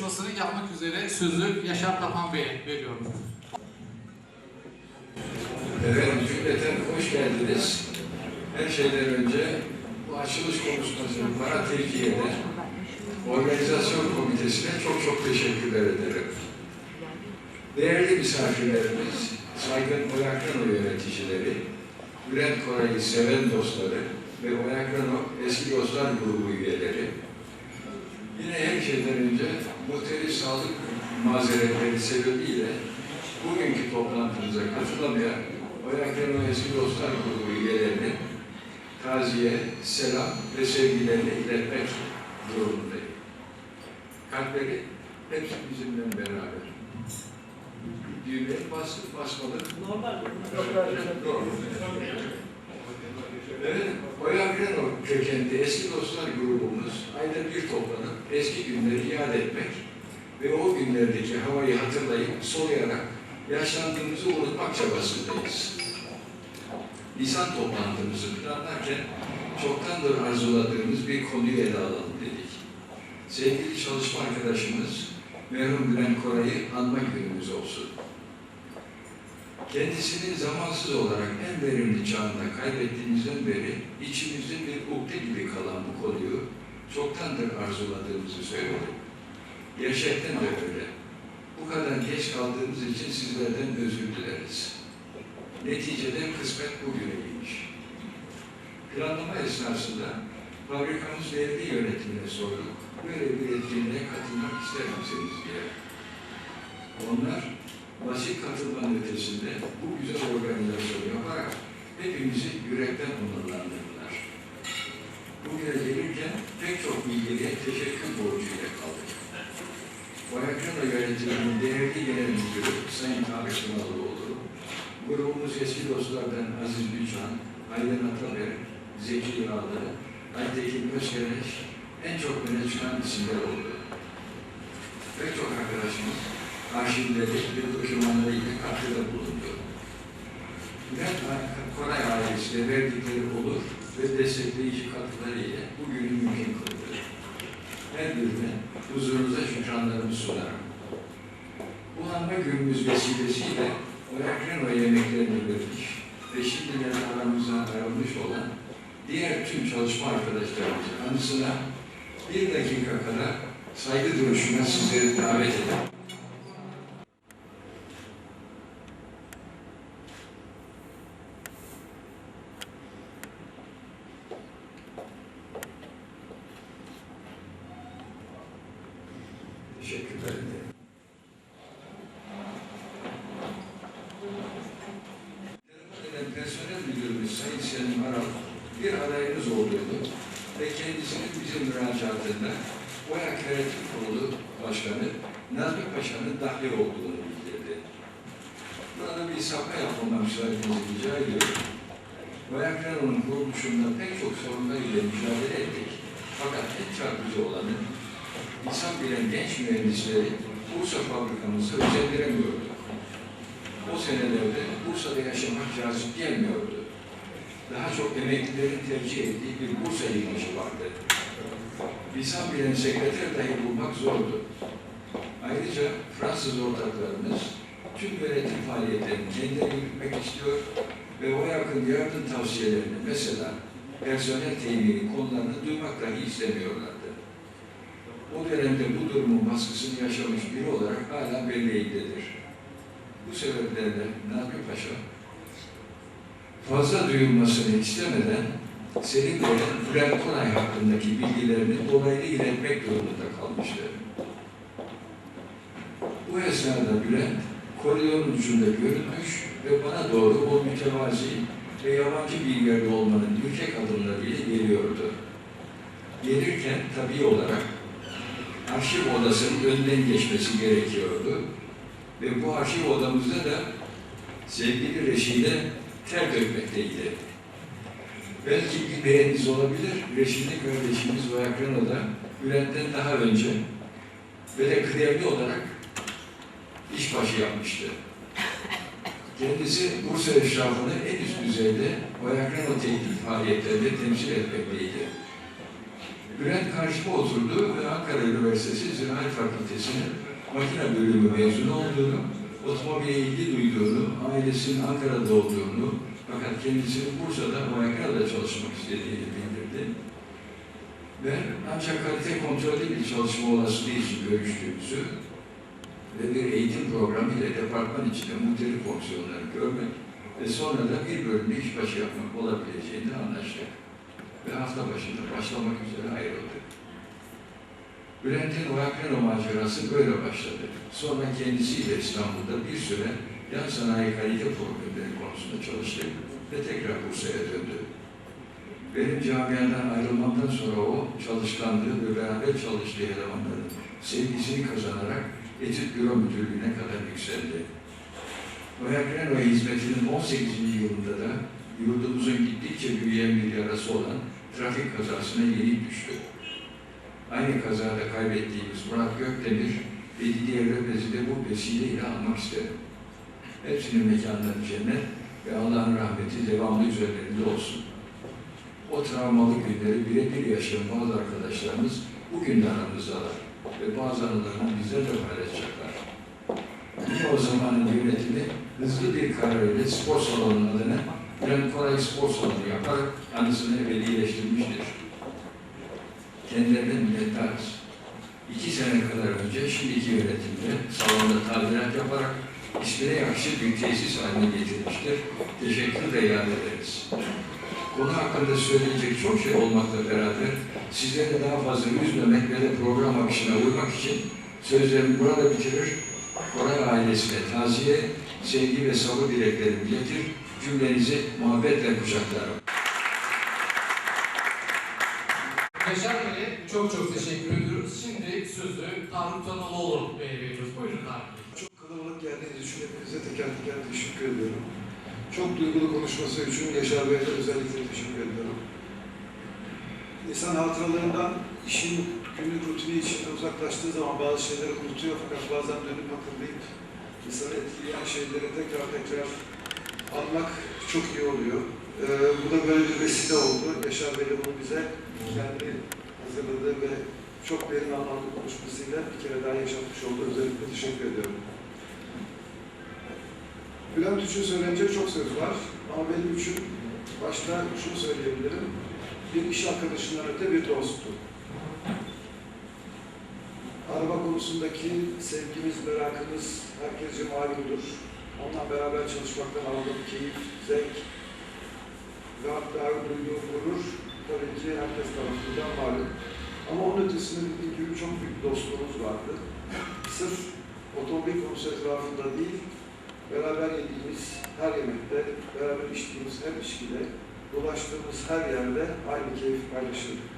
konuşmasını yapmak üzere sözü Yaşar Tapan Bey'e veriyorum. Efendim cümleten hoş geldiniz. Her şeyden önce bu açılış konuşmasını bana tevki eden organizasyon komitesine çok çok teşekkürler ederim. Değerli misafirlerimiz, saygın Oyakrano yöneticileri, Bülent Koray'ı seven dostları ve Oyakrano eski dostlar grubu üyeleri, yine her şeyden önce muhteri sağlık mazeretleri sebebiyle bugünkü toplantımıza katılamayan Oyakrano eski dostlar grubu üyelerine taziye, selam ve sevgilerini iletmek durumundayım. Kalpleri hepsi bizimle beraber. Düğmeye basıp basmalı. Normal. Doğru. Evet, Oyakrano kökenli eski dostlar grubumuz ayda bir toplanıp eski günleri iade etmek ve o günlerdeki havayı hatırlayıp soluyarak yaşlandığımızı unutmak çabasındayız. Nisan toplantımızı planlarken çoktandır arzuladığımız bir konuyu ele alalım dedik. Sevgili çalışma arkadaşımız merhum Bülent Koray'ı anma günümüz olsun. Kendisini zamansız olarak en verimli çağında kaybettiğimizden beri içimizde bir ukde gibi kalan bu konuyu çoktandır arzuladığımızı söyledim. Gerçekten de öyle. Bu kadar geç kaldığımız için sizlerden özür dileriz. Neticede kısmet bugüneymiş. Planlama esnasında fabrikamız vergi yönetimine sorduk. Böyle bir etkinliğe katılmak ister misiniz diye. Onlar basit katılmanın ötesinde bu güzel organizasyonu yaparak hepimizi yürekten onurlandırdılar. Bugüne gelirken pek çok bilgiye teşekkür borcuyla kaldık. Oyakrano yönetiminin değerli genel müdürü Sayın Tarık Kınalıoğlu, grubumuz eski dostlardan Aziz Büçan, Aydan Ataber, Zeki Yağlı, Aytekin Özkereş en çok öne çıkan isimler oldu. Pek çok arkadaşımız arşivleri ve dokümanlarıyla katkıda bulundu. Bülent Koray ailesine verdikleri olur ve destekleyici katkılarıyla bugünü mümkün kıldı. Her birine huzurunuza şükranlarımı sunarım. Bu anma günümüz vesilesiyle Oyakreno yemeklerini vermiş ve şimdilerde aramıza aranmış olan diğer tüm çalışma arkadaşlarımızın anısına bir dakika kadar saygı duruşuna sizleri davet ederim. Teşekkürler personel müdürümüz Sayın Selim Aral bir adayımız olduğunu ve kendisinin bizim müracaatında OYAK Yönetim Kurulu Başkanı Nazmi Paşa'nın dahil olduğunu bildirdi. Burada bir sapma yapmama müsaadenizi rica ediyorum. OYAK Yönetimin kuruluşunda pek çok sorunlar ile mücadele ettik. Fakat en çarpıcı olanı insan bilen genç mühendisleri Bursa fabrikamızı özendiremiyordu. O senelerde Bursa'da yaşamak cazip gelmiyordu. Daha çok emeklilerin tercih ettiği bir Bursa ilginci vardı. Lisan bilen sekreter dahi bulmak zordu. Ayrıca Fransız ortaklarımız tüm yönetim faaliyetlerini kendileri yürütmek istiyor ve o yakın yardım tavsiyelerini mesela personel temini konularını duymak dahi istemiyorlardı. O dönemde bu durumun baskısını yaşamış biri olarak hala belleğindedir. Bu sebeplerle Nazmi Paşa fazla duyulmasını istemeden Selim Bey'in Bülent Konay hakkındaki bilgilerini dolaylı iletmek durumunda kalmıştı. Bu esnada Bülent koridorun ucunda görünmüş ve bana doğru o mütevazi ve yabancı bir yerde olmanın ürkek adımlarıyla geliyordu. Gelirken tabii olarak arşiv odasının önünden geçmesi gerekiyordu. Ve bu arşiv odamızda da sevgili Reşide ter dökmekteydi. Belki bir beğeniniz olabilir. Reşide kardeşimiz Vayakrano'da Bülent'ten daha önce ve de kıdemli olarak işbaşı yapmıştı. Kendisi Bursa eşrafını en üst düzeyde Vayakrano teknik faaliyetlerinde temsil etmekteydi. Bülent karşıma oturdu ve Ankara Üniversitesi Ziraat Fakültesi'nin makine bölümü mezunu olduğunu, otomobile ilgi duyduğunu, ailesinin Ankara'da olduğunu, fakat kendisinin Bursa'da Mayakra'da çalışmak istediğini bildirdi. Ben ancak kalite kontrolü bir çalışma olasılığı için görüştüğümüzü ve bir eğitim programı ile departman içinde muhtelif fonksiyonları görmek ve sonra da bir bölümde işbaşı yapmak olabileceğini anlaştık. Ve hafta başında başlamak üzere ayrıldık. Bülent'in Oyakreno macerası böyle başladı. Sonra kendisiyle İstanbul'da bir süre yan sanayi kalite problemleri konusunda çalıştık ve tekrar Bursa'ya döndü. Benim camiadan ayrılmamdan sonra o çalışkanlığı ve beraber çalıştığı elemanların sevgisini kazanarak etüt büro müdürlüğüne kadar yükseldi. Oyakreno hizmetinin 18. yılında da yurdumuzun gittikçe büyüyen bir yarası olan trafik kazasına yenik düştü. Aynı kazada kaybettiğimiz Murat Gökdemir ve Didier Röpez'i de bu vesileyle anmak isterim. Hepsinin mekanları cennet ve Allah'ın rahmeti devamlı üzerlerinde olsun. O travmalı günleri birebir yaşayan bazı arkadaşlarımız bugün de aramızdalar ve bazı anılarını bizlerle paylaşacaklar. Yine o zamanın yönetimi hızlı bir karar ile spor salonunun adını Bülent Koray Spor Salonu yaparak anısını ebedileştirmiştir. Kendilerine minnettarız. İki sene kadar önce şimdiki yönetimde salonda tadilat yaparak ismine yakışır bir tesis haline getirmiştir. Teşekkür ve iade ederiz. Konu hakkında söyleyecek çok şey olmakla beraber sizleri daha fazla üzmemek ve de program akışına uymak için sözlerimi burada bitirir. Koray ailesine taziye, sevgi ve sabır dileklerimi iletir. Cümlenizi muhabbetle kucaklarım. Yaşar Bey'e çok çok teşekkür ediyoruz. Şimdi sözü Tarık Tanaloğlu Bey'e veriyoruz. Buyurun Tarık Bey. Çok kalabalık geldiğiniz için hepinize teker teker teşekkür ediyorum. Çok duygulu konuşması için Yaşar Bey'e de özellikle teşekkür ediyorum. İnsan hatıralarından işin günlük rutini içinde uzaklaştığı zaman bazı şeyleri unutuyor fakat bazen dönüp hatırlayıp insanı etkileyen şeyleri tekrar tekrar anmak çok iyi oluyor. Ee, bu da böyle bir vesile oldu. Yaşar Bey bunu bize kendi hazırladığı ve çok derin anlamlı konuşmasıyla bir kere daha yaşatmış oldu. Özellikle teşekkür ediyorum. Bülent için söylenecek çok söz var ama benim için başta şunu söyleyebilirim. Bir iş arkadaşından öte bir dosttu. Araba konusundaki sevgimiz, merakımız herkesce malumdur. Onunla beraber çalışmaktan aldığım keyif, zevk ve hatta duyduğum gurur tabii ki herkes tarafından malum. Ama onun ötesinde bildiğim gibi çok büyük dostluğumuz vardı. Sırf otomobil konusu etrafında değil, beraber yediğimiz her yemekte, beraber içtiğimiz her içkide, dolaştığımız her yerde aynı keyfi paylaşırdık.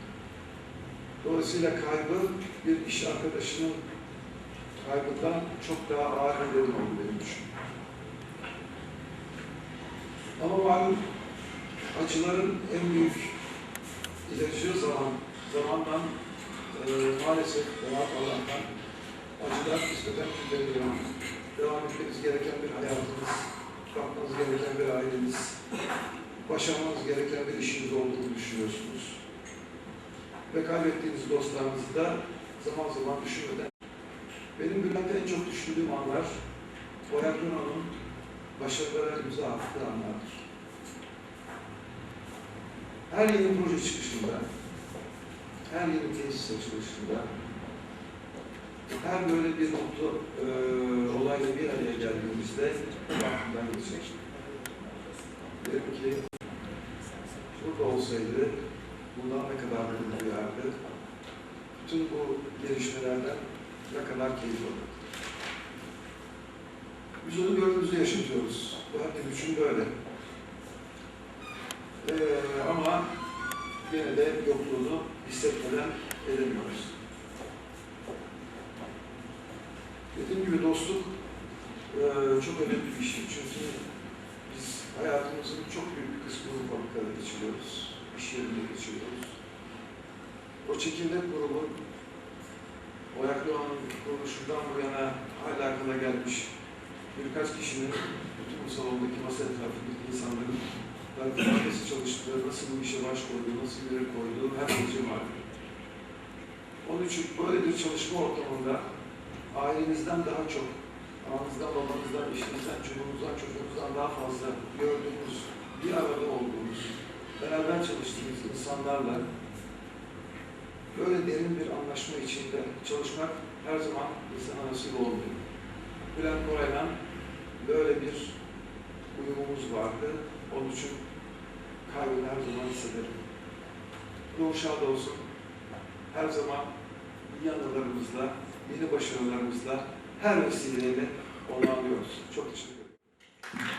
Dolayısıyla kaybı bir iş arkadaşının kaybından çok daha ağır bir benim için. Ama malum acıların en büyük ilacı zaman, zamandan e, maalesef Cenab-ı Allah'tan acılar nispeten tükeniyor. Devam etmeniz gereken bir hayatınız, yapmanız gereken bir aileniz, başarmanız gereken bir işiniz olduğunu düşünüyorsunuz. Ve kaybettiğiniz dostlarınızı da zaman zaman düşünmeden. Benim Bülent'e en çok düşündüğüm anlar, Boyaklı'nın başarılara imza attığı anlardır. Her yeni proje çıkışında, her yeni tesis açılışında, her böyle bir mutlu e, olayla bir araya geldiğimizde aklımdan geçecek. Dedim ki, burada olsaydı, bundan ne kadar mutlu duyardı, bütün bu gelişmelerden ne kadar keyif alırdı. Biz onu gönlümüzde yaşatıyoruz. Herkes için böyle. Ee, ama yine de yokluğunu hissetmeden edemiyoruz. Dediğim gibi dostluk e, çok önemli bir şey. Çünkü biz hayatımızın çok büyük bir kısmını fabrikada geçiriyoruz. iş yerinde geçiriyoruz. O çekirdek grubun o Yaklıoğlu'nun kuruluşundan bu yana hala akla gelmiş birkaç kişinin bütün bu salondaki masa etrafındaki insanların ben nasıl çalıştığı, nasıl bu işe baş koyduğu, nasıl yere koyduğu herkese malum. Onun için böyle bir çalışma ortamında ailenizden daha çok, ananızdan, babanızdan, eşinizden, çocuğunuzdan, çocuğunuzdan daha fazla gördüğünüz, bir arada olduğunuz, beraber çalıştığınız insanlarla böyle derin bir anlaşma içinde çalışmak her zaman insana nasip olmuyor. Bülent Koray'la böyle bir uyumumuz vardı. Onun için kalbimle her zaman hissederim. Ruhu şad olsun. Her zaman iyi yeni başarılarımızla her vesileyle onu anlıyoruz. Çok teşekkür ederim.